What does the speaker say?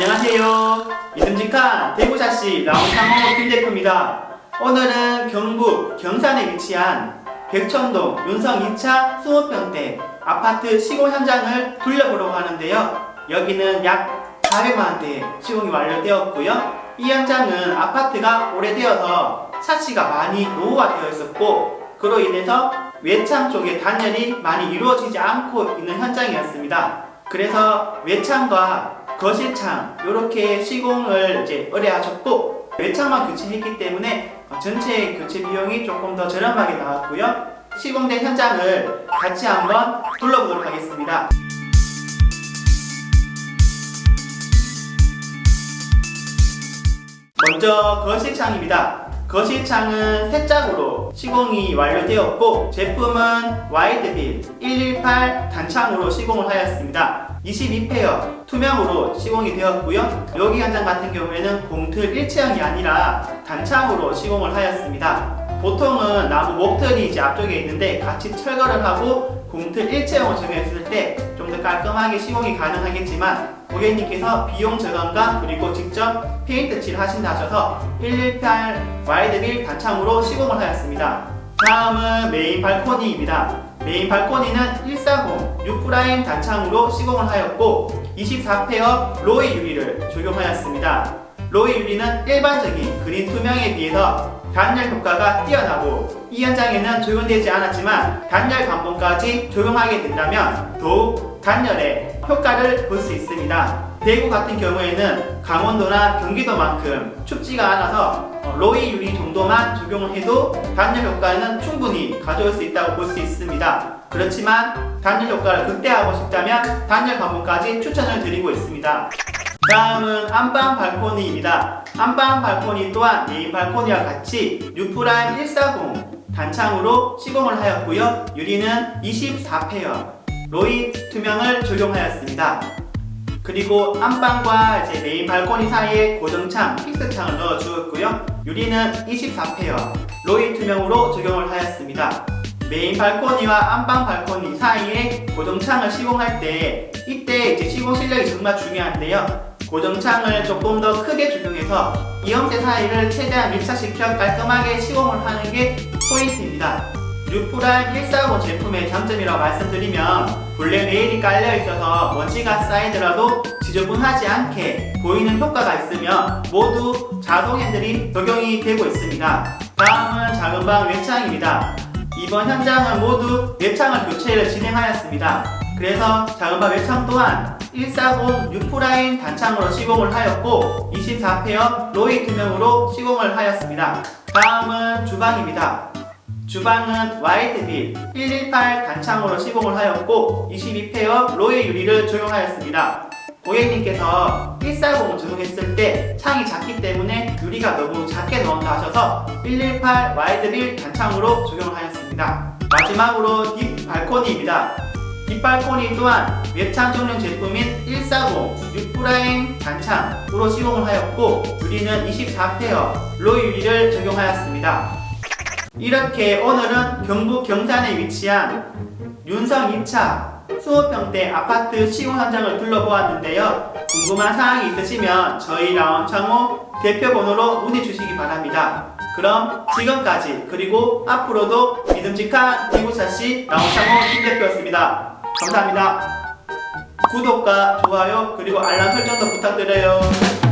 안녕하세요. 믿음직한 대구자씨 라운창호 김 대표입니다. 오늘은 경북 경산에 위치한 백천동 윤성 2차 20평대 아파트 시공 현장을 둘러보려고 하는데요. 여기는 약 400만원대 시공이 완료되었고요. 이 현장은 아파트가 오래되어서 샤시가 많이 노후화 되어 있었고 그로 인해서 외창 쪽에 단열이 많이 이루어지지 않고 있는 현장이었습니다. 그래서 외창과 거실창 이렇게 시공을 이제 의뢰하셨고 외창만 교체했기 때문에 전체 교체 비용이 조금 더 저렴하게 나왔고요. 시공된 현장을 같이 한번 둘러보도록 하겠습니다. 먼저 거실창입니다. 거실창은 세 짝으로 시공이 완료되었고 제품은 와이드빌 118 단창으로 시공을 하였습니다. 22페어 투명으로 시공이 되었고요. 여기 현장 같은 경우에는 공틀 일체형이 아니라 단창으로 시공을 하였습니다. 보통은 나무 목틀이 이제 앞쪽에 있는데 같이 철거를 하고 공틀 일체형을 적용했을 때 좀 더 깔끔하게 시공이 가능하겠지만 고객님께서 비용 절감과 그리고 직접 페인트 칠을 하신다 하셔서 118 와이드빌 단창으로 시공을 하였습니다. 다음은 메인 발코니입니다. 메인 발코니는 140 6프라임 단창으로 시공을 하였고 24페어 로이 유리를 적용하였습니다. 로이 유리는 일반적인 그린 투명에 비해서 단열 효과가 뛰어나고 이 현장에는 적용되지 않았지만 단열 감봉까지 적용하게 된다면 더욱 단열에 효과를 볼 수 있습니다. 대구 같은 경우에는 강원도나 경기도만큼 춥지가 않아서 어, 로이 유리 정도만 적용을 해도 단열 효과는 충분히 가져올 수 있다고 볼 수 있습니다. 그렇지만 단열 효과를 극대화하고 싶다면 단열 감봉까지 추천을 드리고 있습니다. 다음은 안방 발코니입니다. 안방 발코니 또한 메인 발코니와 같이 뉴프라임 140 단창으로 시공을 하였고요. 유리는 24페어 로이 투명을 적용하였습니다. 그리고 안방과 이제 메인 발코니 사이에 고정창, 픽스창을 넣어 주었고요. 유리는 24페어 로이 투명으로 적용을 하였습니다. 메인 발코니와 안방 발코니 사이에 고정창을 시공할 때 이때 이제 시공 실력이 정말 중요한데요. 고정창을 조금 더 크게 적용해서 이형태 사이를 최대한 밀착시켜 깔끔하게 시공을 하는 게 포인트입니다. 뉴프라 145 제품의 장점이라고 말씀드리면 블랙 레일이 깔려 있어서 먼지가 쌓이더라도 지저분하지 않게 보이는 효과가 있으며 모두 자동 핸들이 적용이 되고 있습니다. 다음은 작은 방 외창입니다. 이번 현장은 모두 외창을 교체를 진행하였습니다. 그래서 작은 방 외창 또한 140 6프라임 단창으로 시공을 하였고 24페어 로이 투명으로 시공을 하였습니다. 다음은 주방입니다. 주방은 와이드빌 118 단창으로 시공을 하였고 22페어 로이 유리를 적용하였습니다. 고객님께서 140을 적용했을 때 창이 작기 때문에 유리가 너무 작게 넣었다 하셔서 118 와이드 빌 단창으로 적용하였습니다. 마지막으로 딥 발코니입니다. 딥 발코니 또한 외창 전용 제품인 140 6프라임 단창으로 시공을 하였고 유리는 24페어 로이 유리를 적용하였습니다. 이렇게 오늘은 경북 경산에 위치한 윤성 2차 20평대 아파트 시공 현장을 둘러보았는데요. 궁금한 사항이 있으시면 저희 라운 창호 대표 번호로 문의 주시기 바랍니다. 그럼 지금까지 그리고 앞으로도 믿음직한 대구차시 라운 창호 김 대표였습니다. 감사합니다. 구독과 좋아요 그리고 알람 설정도 부탁드려요.